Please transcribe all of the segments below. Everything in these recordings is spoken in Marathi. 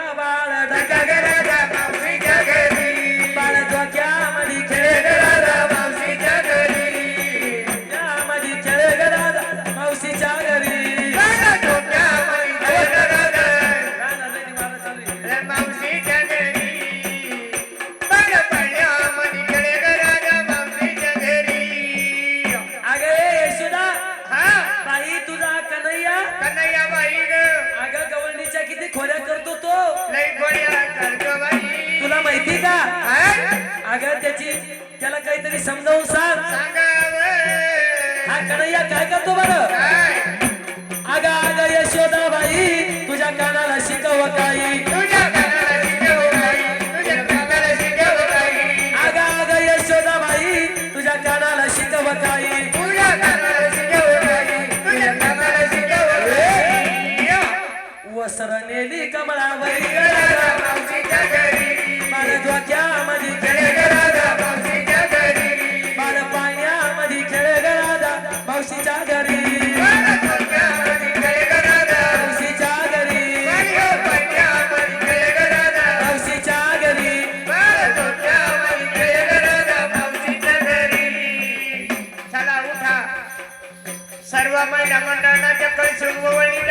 到吧。माहिती का? अगं त्याची त्याला काहीतरी समजावून सांग. हा कन्हैया काय करतो बरं? अग अगं यशोदाबाई तुझ्या कानाला शिकव काही. ರಮಣನ ಕಳಿಸುವವನಿದ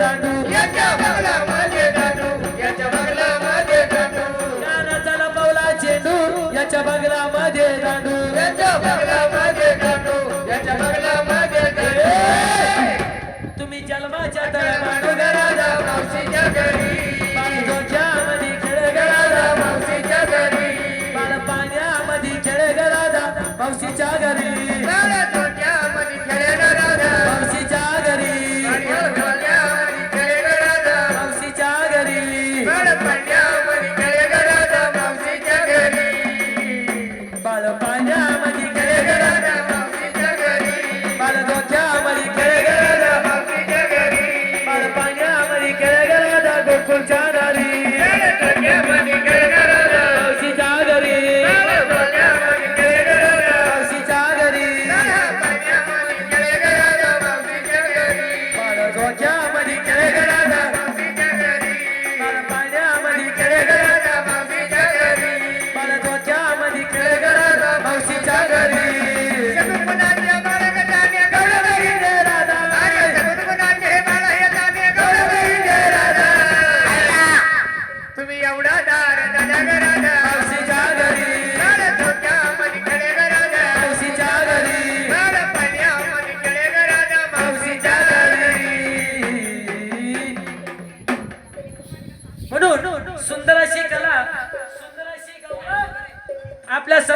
దండు மேல பண்ணி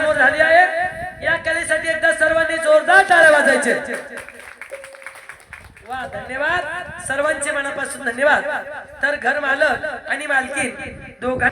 समोर झाली आहे. या कलेसाठी एकदा सर्वांनी जोरदार टाळ्या वाजायचे. वा धन्यवाद. सर्वांचे मनापासून धन्यवाद. तर घर मालक आणि मालकीन दोघां